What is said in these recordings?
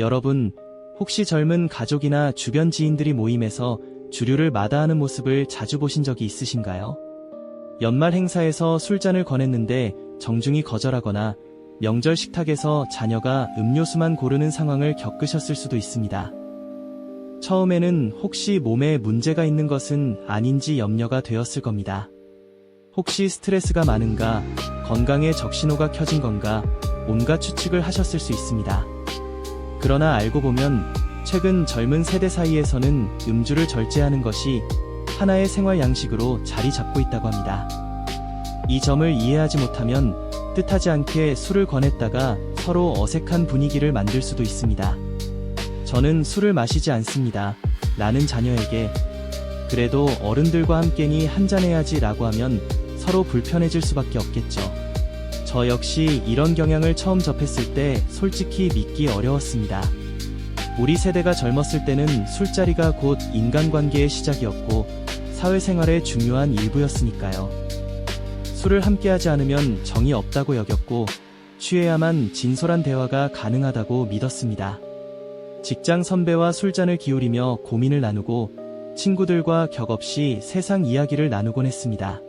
여러분, 혹시 젊은 가족이나 주변 지인들이 모임에서 주류를 마다하는 모습을 자주 보신 적이 있으신가요? 연말 행사에서 술잔을 권했는데 정중히 거절하거나 명절 식탁에서 자녀가 음료수만 고르는 상황을 겪으셨을 수도 있습니다. 처음에는 혹시 몸에 문제가 있는 것은 아닌지 염려가 되었을 겁니다. 혹시 스트레스가 많은가, 건강에 적신호가 켜진 건가, 온갖 추측을 하셨을 수 있습니다. 그러나 알고 보면 최근 젊은 세대 사이에서는 음주를 절제하는 것이 하나의 생활 양식으로 자리 잡고 있다고 합니다. 이 점을 이해하지 못하면 뜻하지 않게 술을 권했다가 서로 어색한 분위기를 만들 수도 있습니다. 저는 술을 마시지 않습니다. 나는 자녀에게 그래도 어른들과 함께니 한잔해야지 라고 하면 서로 불편해질 수밖에 없겠죠. 저 역시 이런 경향을 처음 접했을 때 솔직히 믿기 어려웠습니다. 우리 세대가 젊었을 때는 술자리가 곧 인간관계의 시작이었고 사회생활의 중요한 일부였으니까요. 술을 함께하지 않으면 정이 없다고 여겼고 취해야만 진솔한 대화가 가능하다고 믿었습니다. 직장 선배와 술잔을 기울이며 고민을 나누고 친구들과 격없이 세상 이야기를 나누곤 했습니다.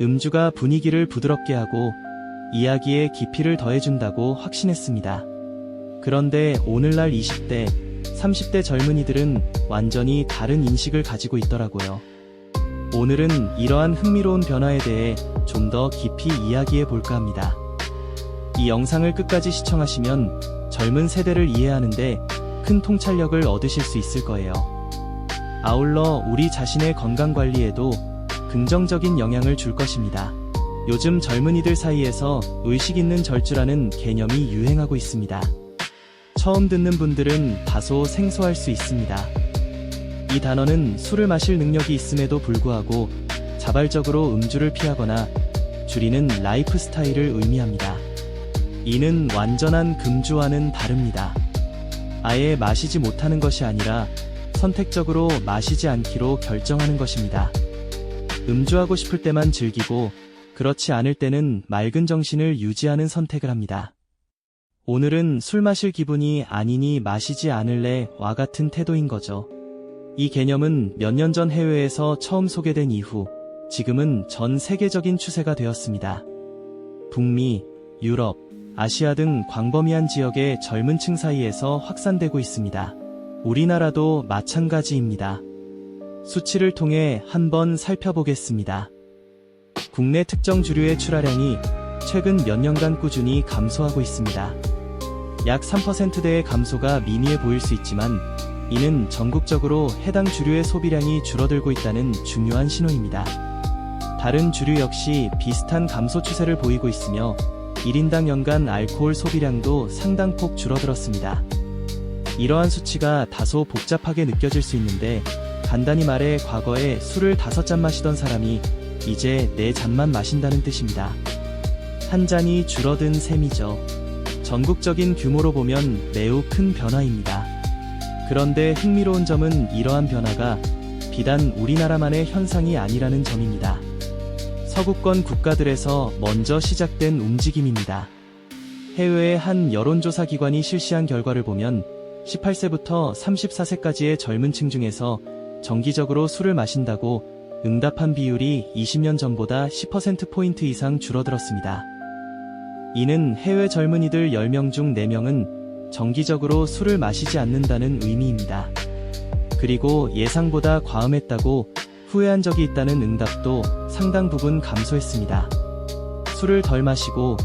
음주가 분위기를 부드럽게 하고 이야기에 깊이를 더해준다고 확신했습니다. 그런데 오늘날 20대, 30대 젊은이들은 완전히 다른 인식을 가지고 있더라고요. 오늘은 이러한 흥미로운 변화에 대해 좀 더 깊이 이야기해 볼까 합니다. 이 영상을 끝까지 시청하시면 젊은 세대를 이해하는데 큰 통찰력을 얻으실 수 있을 거예요. 아울러 우리 자신의 건강 관리에도 긍정적인 영향을 줄 것입니다. 요즘 젊은이들 사이에서 의식 있는 절주라는 개념이 유행하고 있습니다. 처음 듣는 분들은 다소 생소할 수 있습니다. 이 단어는 술을 마실 능력이 있음에도 불구하고 자발적으로 음주를 피하거나 줄이는 라이프 스타일을 의미합니다. 이는 완전한 금주와는 다릅니다. 아예 마시지 못하는 것이 아니라 선택적으로 마시지 않기로 결정하는 것입니다. 음주하고 싶을 때만 즐기고 그렇지 않을 때는 맑은 정신을 유지하는 선택을 합니다. 오늘은 술 마실 기분이 아니니 마시지 않을래 와 같은 태도인 거죠. 이 개념은 몇 년 전 해외에서 처음 소개된 이후 지금은 전 세계적인 추세가 되었습니다. 북미, 유럽, 아시아 등 광범위한 지역의 젊은 층 사이에서 확산되고 있습니다. 우리나라도 마찬가지입니다. 수치를 통해 한번 살펴보겠습니다. 국내 특정 주류의 출하량이 최근 몇 년간 꾸준히 감소하고 있습니다. 약 3%대의 감소가 미미해 보일 수 있지만 이는 전국적으로 해당 주류의 소비량이 줄어들고 있다는 중요한 신호입니다. 다른 주류 역시 비슷한 감소 추세를 보이고 있으며 1인당 연간 알코올 소비량도 상당폭 줄어들었습니다. 이러한 수치가 다소 복잡하게 느껴질 수 있는데 간단히 말해 과거에 술을 다섯 잔 마시던 사람이 이제 네 잔만 마신다는 뜻입니다. 한 잔이 줄어든 셈이죠. 전국적인 규모로 보면 매우 큰 변화입니다. 그런데 흥미로운 점은 이러한 변화가 비단 우리나라만의 현상이 아니라는 점입니다. 서구권 국가들에서 먼저 시작된 움직임입니다. 해외의 한 여론조사 기관이 실시한 결과를 보면 18세부터 34세까지의 젊은 층 중에서 정기적으로 술을 마신다고 응답한 비율이 20년 전보다 10%포인트 이상 줄어들었습니다. 이는 해외 젊은이들 10명 중 4명은 정기적으로 술을 마시지 않는다는 의미입니다. 그리고 예상보다 과음했다고 후회한 적이 있다는 응답도 상당 부분 감소했습니다. 술을 덜 마시고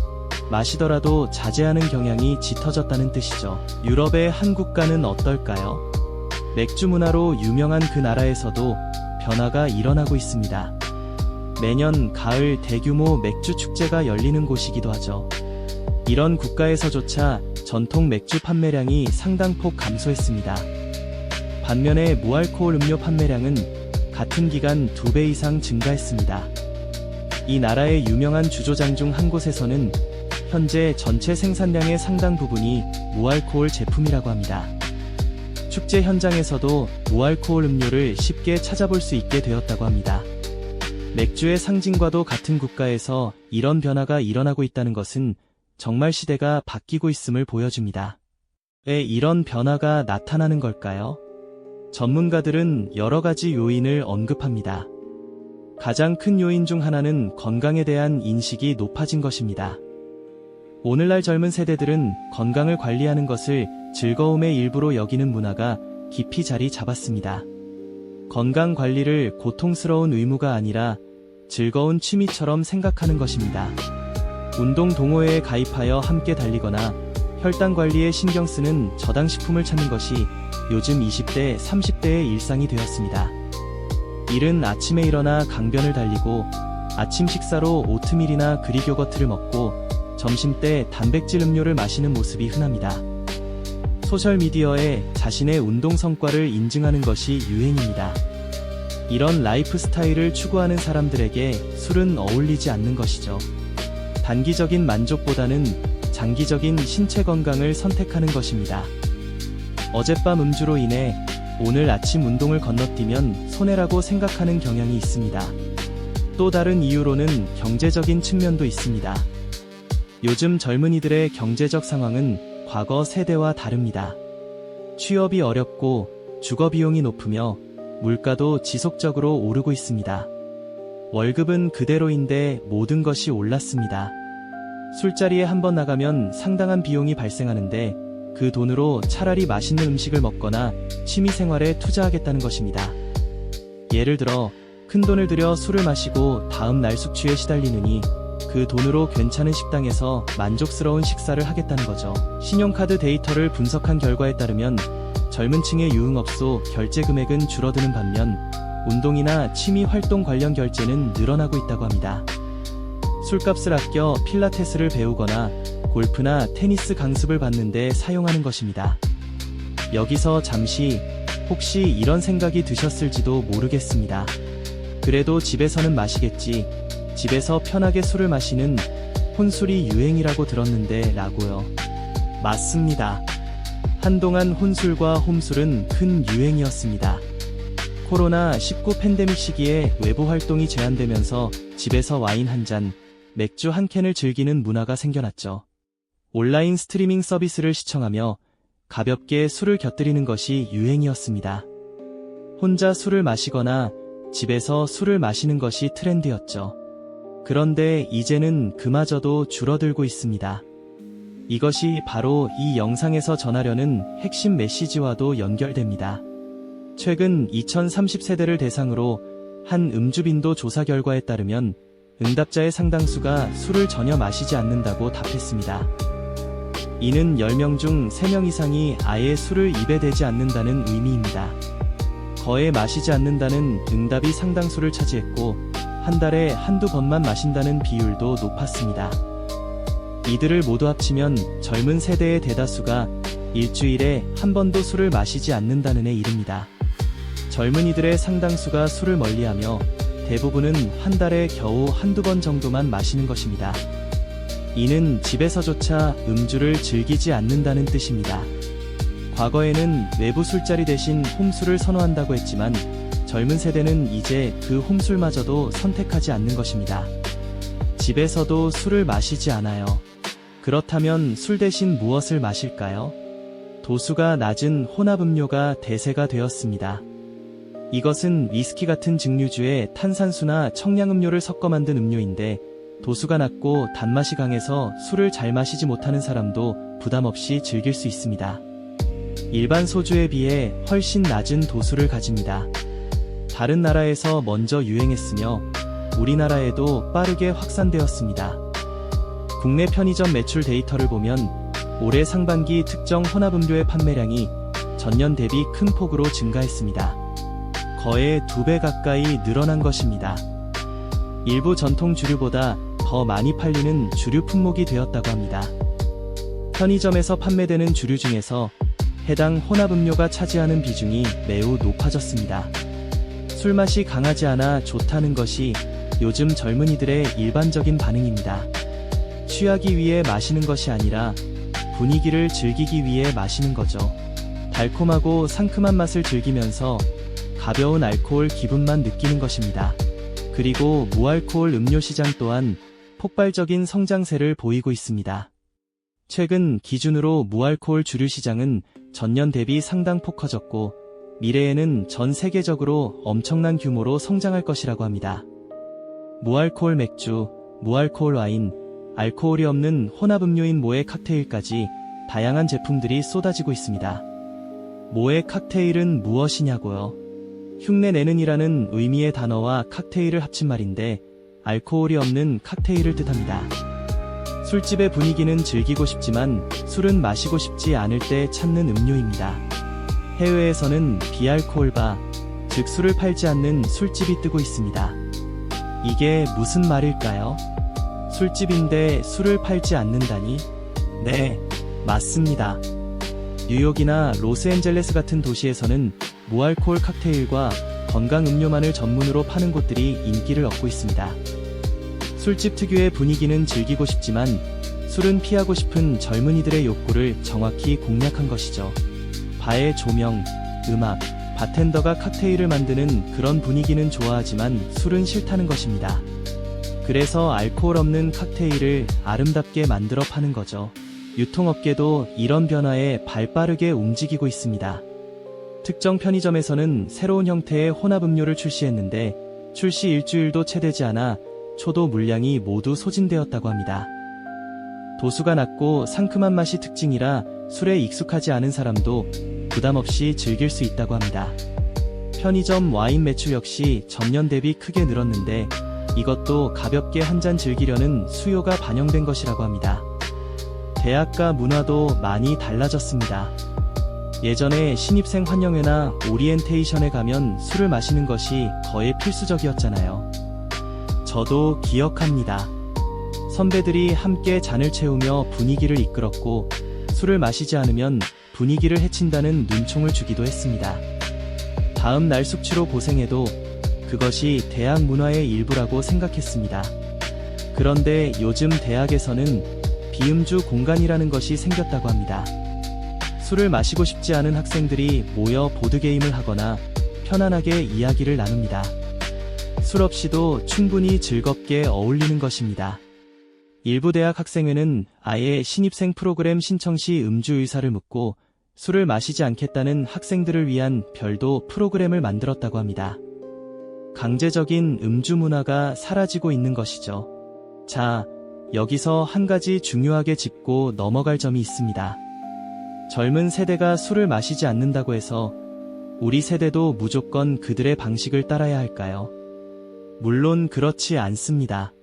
마시더라도 자제하는 경향이 짙어졌다는 뜻이죠. 유럽의 한 국가는 어떨까요? 맥주 문화로 유명한 그 나라에서도 변화가 일어나고 있습니다. 매년 가을 대규모 맥주 축제가 열리는 곳이기도 하죠. 이런 국가에서조차 전통 맥주 판매량이 상당폭 감소했습니다. 반면에 무알코올 음료 판매량은 같은 기간 2배 이상 증가했습니다. 이 나라의 유명한 주조장 중 한 곳에서는 현재 전체 생산량의 상당 부분이 무알코올 제품이라고 합니다. 축제 현장에서도 무알코올 음료를 쉽게 찾아볼 수 있게 되었다고 합니다. 맥주의 상징과도 같은 국가에서 이런 변화가 일어나고 있다는 것은 정말 시대가 바뀌고 있음을 보여줍니다. 이런 변화가 나타나는 걸까요? 전문가들은 여러 가지 요인을 언급합니다. 가장 큰 요인 중 하나는 건강에 대한 인식이 높아진 것입니다. 오늘날 젊은 세대들은 건강을 관리하는 것을 즐거움의 일부로 여기는 문화가 깊이 자리 잡았습니다. 건강 관리를 고통스러운 의무가 아니라 즐거운 취미처럼 생각하는 것입니다. 운동 동호회에 가입하여 함께 달리거나 혈당 관리에 신경 쓰는 저당식품을 찾는 것이 요즘 20대, 30대의 일상이 되었습니다. 이른 아침에 일어나 강변을 달리고 아침 식사로 오트밀이나 그릭 요거트를 먹고 점심 때 단백질 음료를 마시는 모습이 흔합니다. 소셜미디어에 자신의 운동 성과를 인증하는 것이 유행입니다. 이런 라이프 스타일을 추구하는 사람들에게 술은 어울리지 않는 것이죠. 단기적인 만족보다는 장기적인 신체 건강을 선택하는 것입니다. 어젯밤 음주로 인해 오늘 아침 운동을 건너뛰면 손해라고 생각하는 경향이 있습니다. 또 다른 이유로는 경제적인 측면도 있습니다. 요즘 젊은이들의 경제적 상황은 과거 세대와 다릅니다. 취업이 어렵고 주거 비용이 높으며 물가도 지속적으로 오르고 있습니다. 월급은 그대로인데 모든 것이 올랐습니다. 술자리에 한 번 나가면 상당한 비용이 발생하는데 그 돈으로 차라리 맛있는 음식을 먹거나 취미 생활에 투자하겠다는 것입니다. 예를 들어 큰 돈을 들여 술을 마시고 다음 날 숙취에 시달리느니 그 돈으로 괜찮은 식당에서 만족스러운 식사를 하겠다는 거죠. 신용카드 데이터를 분석한 결과에 따르면 젊은 층의 유흥업소 결제 금액은 줄어드는 반면 운동이나 취미 활동 관련 결제는 늘어나고 있다고 합니다. 술값을 아껴 필라테스를 배우거나 골프나 테니스 강습을 받는데 사용하는 것입니다. 여기서 잠시 혹시 이런 생각이 드셨을지도 모르겠습니다. 그래도 집에서는 마시겠지. 집에서 편하게 술을 마시는 혼술이 유행이라고 들었는데 라고요. 맞습니다. 한동안 혼술과 홈술은 큰 유행이었습니다. 코로나19 팬데믹 시기에 외부 활동이 제한되면서 집에서 와인 한 잔, 맥주 한 캔을 즐기는 문화가 생겨났죠. 온라인 스트리밍 서비스를 시청하며 가볍게 술을 곁들이는 것이 유행이었습니다. 혼자 술을 마시거나 집에서 술을 마시는 것이 트렌드였죠. 그런데 이제는 그마저도 줄어들고 있습니다. 이것이 바로 이 영상에서 전하려는 핵심 메시지와도 연결됩니다. 최근 2030세대를 대상으로 한 음주빈도 조사 결과에 따르면 응답자의 상당수가 술을 전혀 마시지 않는다고 답했습니다. 이는 10명 중 3명 이상이 아예 술을 입에 대지 않는다는 의미입니다. 거의 마시지 않는다는 응답이 상당수를 차지했고, 한 달에 한두 번만 마신다는 비율도 높았습니다. 이들을 모두 합치면 젊은 세대의 대다수가 일주일에 한 번도 술을 마시지 않는다는 애 이릅니다. 젊은이들의 상당수가 술을 멀리하며 대부분은 한 달에 겨우 한두 번 정도만 마시는 것입니다. 이는 집에서조차 음주를 즐기지 않는다는 뜻입니다. 과거에는 외부 술자리 대신 홈술을 선호한다고 했지만 젊은 세대는 이제 그 홈술마저도 선택하지 않는 것입니다. 집에서도 술을 마시지 않아요. 그렇다면 술 대신 무엇을 마실까요? 도수가 낮은 혼합음료가 대세가 되었습니다. 이것은 위스키 같은 증류주에 탄산수나 청량음료를 섞어 만든 음료인데 도수가 낮고 단맛이 강해서 술을 잘 마시지 못하는 사람도 부담 없이 즐길 수 있습니다. 일반 소주에 비해 훨씬 낮은 도수를 가집니다. 다른 나라에서 먼저 유행했으며 우리나라에도 빠르게 확산되었습니다. 국내 편의점 매출 데이터를 보면 올해 상반기 특정 혼합음료의 판매량이 전년 대비 큰 폭으로 증가했습니다. 거의 두 배 가까이 늘어난 것입니다. 일부 전통 주류보다 더 많이 팔리는 주류 품목이 되었다고 합니다. 편의점에서 판매되는 주류 중에서 해당 혼합음료가 차지하는 비중이 매우 높아졌습니다. 술맛이 강하지 않아 좋다는 것이 요즘 젊은이들의 일반적인 반응입니다. 취하기 위해 마시는 것이 아니라 분위기를 즐기기 위해 마시는 거죠. 달콤하고 상큼한 맛을 즐기면서 가벼운 알코올 기분만 느끼는 것입니다. 그리고 무알코올 음료 시장 또한 폭발적인 성장세를 보이고 있습니다. 최근 기준으로 무알코올 주류 시장은 전년 대비 상당 폭 커졌고 미래에는 전 세계적으로 엄청난 규모로 성장할 것이라고 합니다. 무알코올 맥주, 무알코올 와인, 알코올이 없는 혼합 음료인 모의 칵테일까지 다양한 제품들이 쏟아지고 있습니다. 모의 칵테일은 무엇이냐고요? 흉내 내는 이라는 의미의 단어와 칵테일을 합친 말인데 알코올이 없는 칵테일을 뜻합니다. 술집의 분위기는 즐기고 싶지만 술은 마시고 싶지 않을 때 찾는 음료입니다. 해외에서는 비알코올바, 즉 술을 팔지 않는 술집이 뜨고 있습니다. 이게 무슨 말일까요? 술집인데 술을 팔지 않는다니? 네, 맞습니다. 뉴욕이나 로스앤젤레스 같은 도시에서는 무알코올 칵테일과 건강 음료만을 전문으로 파는 곳들이 인기를 얻고 있습니다. 술집 특유의 분위기는 즐기고 싶지만 술은 피하고 싶은 젊은이들의 욕구를 정확히 공략한 것이죠. 바의 조명, 음악, 바텐더가 칵테일을 만드는 그런 분위기는 좋아하지만 술은 싫다는 것입니다. 그래서 알코올 없는 칵테일을 아름답게 만들어 파는 거죠. 유통업계도 이런 변화에 발빠르게 움직이고 있습니다. 특정 편의점에서는 새로운 형태의 혼합 음료를 출시했는데 출시 일주일도 채 되지 않아 초도 물량이 모두 소진되었다고 합니다. 도수가 낮고 상큼한 맛이 특징이라 술에 익숙하지 않은 사람도 부담 없이 즐길 수 있다고 합니다. 편의점 와인 매출 역시 전년 대비 크게 늘었는데 이것도 가볍게 한 잔 즐기려는 수요가 반영된 것이라고 합니다. 대학가 문화도 많이 달라졌습니다. 예전에 신입생 환영회나 오리엔테이션에 가면 술을 마시는 것이 거의 필수적이었잖아요. 저도 기억합니다. 선배들이 함께 잔을 채우며 분위기를 이끌었고 술을 마시지 않으면 분위기를 해친다는 눈총을 주기도 했습니다. 다음 날 숙취로 고생해도 그것이 대학 문화의 일부라고 생각했습니다. 그런데 요즘 대학에서는 비음주 공간이라는 것이 생겼다고 합니다. 술을 마시고 싶지 않은 학생들이 모여 보드게임을 하거나 편안하게 이야기를 나눕니다. 술 없이도 충분히 즐겁게 어울리는 것입니다. 일부 대학 학생회는 아예 신입생 프로그램 신청 시 음주 의사를 묻고 술을 마시지 않겠다는 학생들을 위한 별도 프로그램을 만들었다고 합니다. 강제적인 음주 문화가 사라지고 있는 것이죠. 자, 여기서 한 가지 중요하게 짚고 넘어갈 점이 있습니다. 젊은 세대가 술을 마시지 않는다고 해서 우리 세대도 무조건 그들의 방식을 따라야 할까요? 물론 그렇지 않습니다.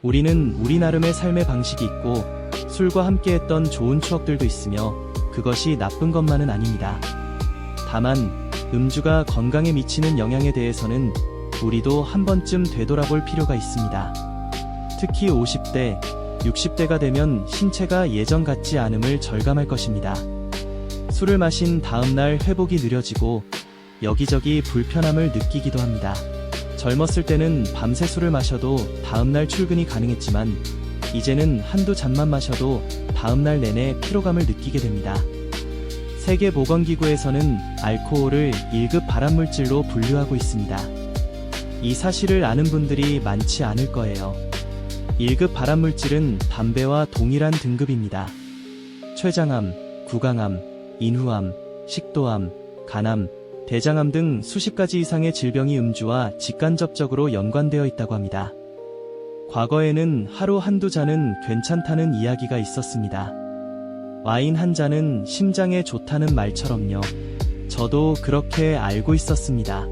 우리는 우리 나름의 삶의 방식이 있고 술과 함께 했던 좋은 추억들도 있으며 그것이 나쁜 것만은 아닙니다. 다만 음주가 건강에 미치는 영향에 대해서는 우리도 한 번쯤 되돌아볼 필요가 있습니다. 특히 50대, 60대가 되면 신체가 예전 같지 않음을 절감할 것입니다. 술을 마신 다음날 회복이 느려지고 여기저기 불편함을 느끼기도 합니다. 젊었을 때는 밤새 술을 마셔도 다음날 출근이 가능했지만 이제는 한두 잔만 마셔도 다음날 내내 피로감을 느끼게 됩니다. 세계보건기구에서는 알코올을 1급 발암물질로 분류하고 있습니다. 이 사실을 아는 분들이 많지 않을 거예요. 1급 발암물질은 담배와 동일한 등급입니다. 췌장암, 구강암, 인후암, 식도암, 간암, 대장암 등 수십 가지 이상의 질병이 음주와 직간접적으로 연관되어 있다고 합니다. 과거에는 하루 한두 잔은 괜찮다는 이야기가 있었습니다. 와인 한 잔은 심장에 좋다는 말처럼요. 저도 그렇게 알고 있었습니다.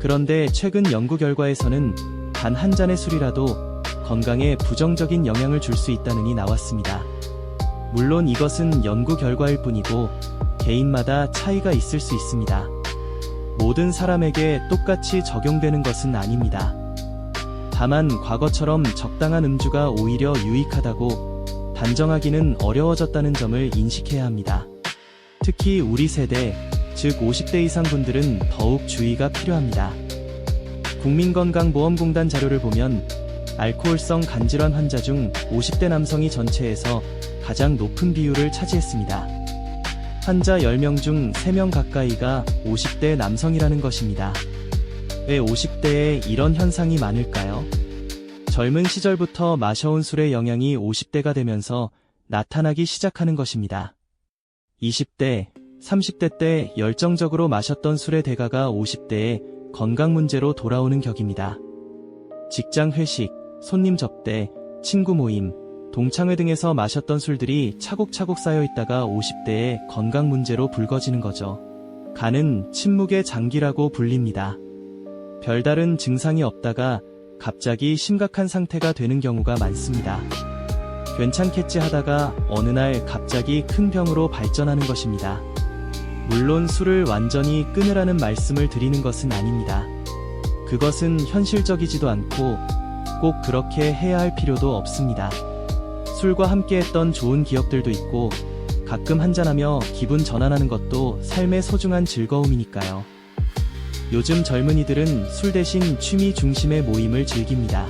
그런데 최근 연구 결과에서는 단 한 잔의 술이라도 건강에 부정적인 영향을 줄 수 있다는이 나왔습니다. 물론 이것은 연구 결과일 뿐이고 개인마다 차이가 있을 수 있습니다. 모든 사람에게 똑같이 적용되는 것은 아닙니다. 다만 과거처럼 적당한 음주가 오히려 유익하다고 단정하기는 어려워졌다는 점을 인식해야 합니다. 특히 우리 세대, 즉 50대 이상 분들은 더욱 주의가 필요합니다. 국민건강보험공단 자료를 보면 알코올성 간질환 환자 중 50대 남성이 전체에서 가장 높은 비율을 차지했습니다. 환자 10명 중 3명 가까이가 50대 남성이라는 것입니다. 왜 50대에 이런 현상이 많을까요? 젊은 시절부터 마셔온 술의 영향이 50대가 되면서 나타나기 시작하는 것입니다. 20대, 30대 때 열정적으로 마셨던 술의 대가가 50대에 건강 문제로 돌아오는 격입니다. 직장 회식, 손님 접대, 친구 모임, 동창회 등에서 마셨던 술들이 차곡차곡 쌓여 있다가 50대에 건강 문제로 불거지는 거죠. 간은 침묵의 장기라고 불립니다. 별다른 증상이 없다가 갑자기 심각한 상태가 되는 경우가 많습니다. 괜찮겠지 하다가 어느 날 갑자기 큰 병으로 발전하는 것입니다. 물론 술을 완전히 끊으라는 말씀을 드리는 것은 아닙니다. 그것은 현실적이지도 않고 꼭 그렇게 해야 할 필요도 없습니다. 술과 함께 했던 좋은 기억들도 있고 가끔 한잔하며 기분 전환하는 것도 삶의 소중한 즐거움이니까요. 요즘 젊은이들은 술 대신 취미 중심의 모임을 즐깁니다.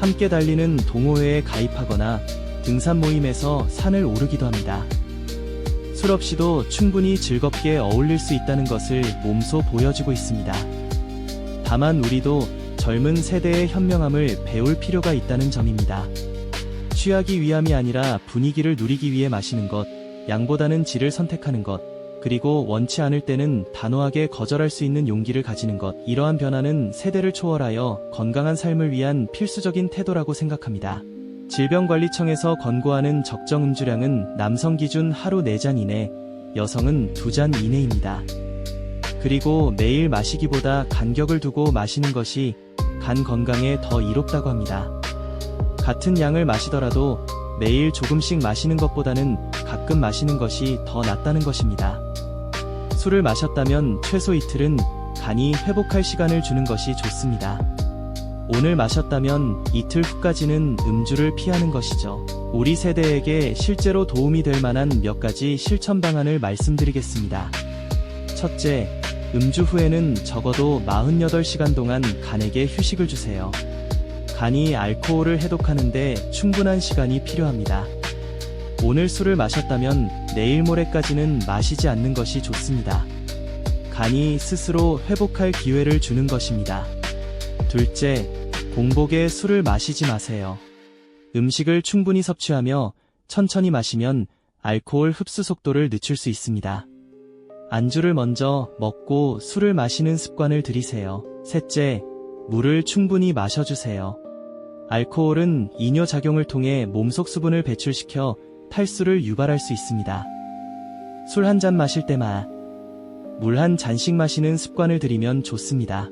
함께 달리는 동호회에 가입하거나 등산 모임에서 산을 오르기도 합니다. 술 없이도 충분히 즐겁게 어울릴 수 있다는 것을 몸소 보여주고 있습니다. 다만 우리도 젊은 세대의 현명함을 배울 필요가 있다는 점입니다. 취하기 위함이 아니라 분위기를 누리기 위해 마시는 것, 양보다는 질을 선택하는 것, 그리고 원치 않을 때는 단호하게 거절할 수 있는 용기를 가지는 것, 이러한 변화는 세대를 초월하여 건강한 삶을 위한 필수적인 태도라고 생각합니다. 질병관리청에서 권고하는 적정 음주량은 남성 기준 하루 4잔 이내, 여성은 2잔 이내입니다. 그리고 매일 마시기보다 간격을 두고 마시는 것이 간 건강에 더 이롭다고 합니다. 같은 양을 마시더라도 매일 조금씩 마시는 것보다는 가끔 마시는 것이 더 낫다는 것입니다. 술을 마셨다면 최소 이틀은 간이 회복할 시간을 주는 것이 좋습니다. 오늘 마셨다면 이틀 후까지는 음주를 피하는 것이죠. 우리 세대에게 실제로 도움이 될 만한 몇 가지 실천 방안을 말씀드리겠습니다. 첫째, 음주 후에는 적어도 48시간 동안 간에게 휴식을 주세요. 간이 알코올을 해독하는데 충분한 시간이 필요합니다. 오늘 술을 마셨다면 내일 모레까지는 마시지 않는 것이 좋습니다. 간이 스스로 회복할 기회를 주는 것입니다. 둘째, 공복에 술을 마시지 마세요. 음식을 충분히 섭취하며 천천히 마시면 알코올 흡수 속도를 늦출 수 있습니다. 안주를 먼저 먹고 술을 마시는 습관을 들이세요. 셋째, 물을 충분히 마셔주세요. 알코올은 이뇨 작용을 통해 몸속 수분을 배출시켜 탈수를 유발할 수 있습니다. 술 한 잔 마실 때만 물한 잔씩 마시는 습관을 들이면 좋습니다.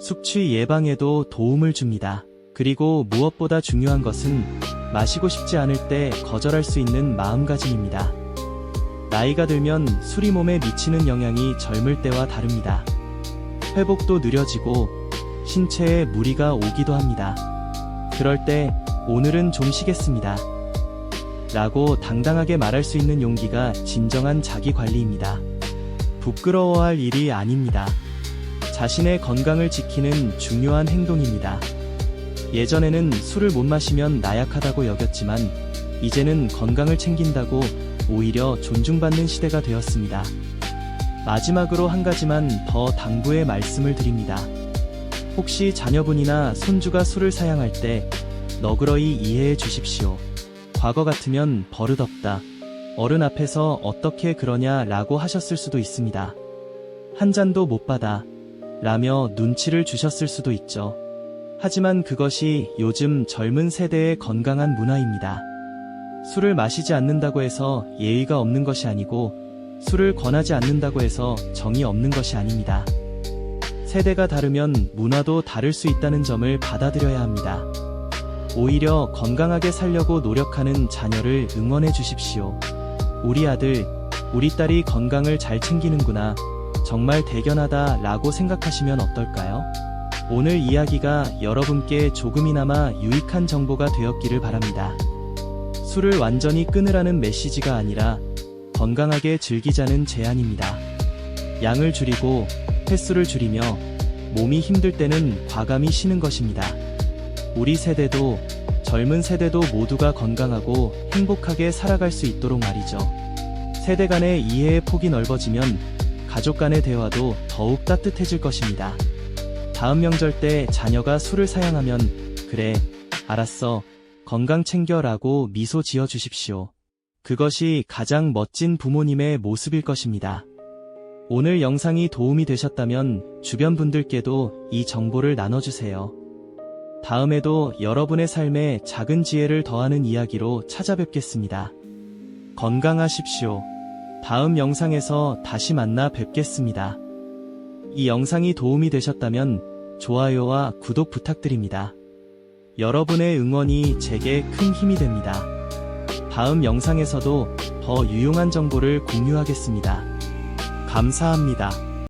숙취 예방에도 도움을 줍니다. 그리고 무엇보다 중요한 것은 마시고 싶지 않을 때 거절할 수 있는 마음가짐입니다. 나이가 들면 술이 몸에 미치는 영향이 젊을 때와 다릅니다. 회복도 느려지고 신체에 무리가 오기도 합니다. 그럴 때 오늘은 좀 쉬겠습니다. 라고 당당하게 말할 수 있는 용기가 진정한 자기 관리입니다. 부끄러워할 일이 아닙니다. 자신의 건강을 지키는 중요한 행동입니다. 예전에는 술을 못 마시면 나약하다고 여겼지만 이제는 건강을 챙긴다고 오히려 존중받는 시대가 되었습니다. 마지막으로 한 가지만 더 당부의 말씀을 드립니다. 혹시 자녀분이나 손주가 술을 사양할 때 너그러이 이해해 주십시오. 과거 같으면 버릇없다. 어른 앞에서 어떻게 그러냐 라고 하셨을 수도 있습니다. 한 잔도 못 받아. 라며 눈치를 주셨을 수도 있죠. 하지만 그것이 요즘 젊은 세대의 건강한 문화입니다. 술을 마시지 않는다고 해서 예의가 없는 것이 아니고 술을 권하지 않는다고 해서 정이 없는 것이 아닙니다. 세대가 다르면 문화도 다를 수 있다는 점을 받아들여야 합니다. 오히려 건강하게 살려고 노력하는 자녀를 응원해 주십시오. 우리 아들, 우리 딸이 건강을 잘 챙기는구나. 정말 대견하다 라고 생각하시면 어떨까요? 오늘 이야기가 여러분께 조금이나마 유익한 정보가 되었기를 바랍니다. 술을 완전히 끊으라는 메시지가 아니라 건강하게 즐기자는 제안입니다. 양을 줄이고 횟수를 줄이며 몸이 힘들 때는 과감히 쉬는 것입니다. 우리 세대도 젊은 세대도 모두가 건강하고 행복하게 살아갈 수 있도록 말이죠. 세대 간의 이해의 폭이 넓어지면 가족 간의 대화도 더욱 따뜻해질 것입니다. 다음 명절 때 자녀가 술을 사양하면 그래, 알았어. 건강 챙겨라고 미소 지어 주십시오. 그것이 가장 멋진 부모님의 모습일 것입니다. 오늘 영상이 도움이 되셨다면 주변 분들께도 이 정보를 나눠주세요. 다음에도 여러분의 삶에 작은 지혜를 더하는 이야기로 찾아뵙겠습니다. 건강하십시오. 다음 영상에서 다시 만나 뵙겠습니다. 이 영상이 도움이 되셨다면 좋아요와 구독 부탁드립니다. 여러분의 응원이 제게 큰 힘이 됩니다. 다음 영상에서도 더 유용한 정보를 공유하겠습니다. 감사합니다.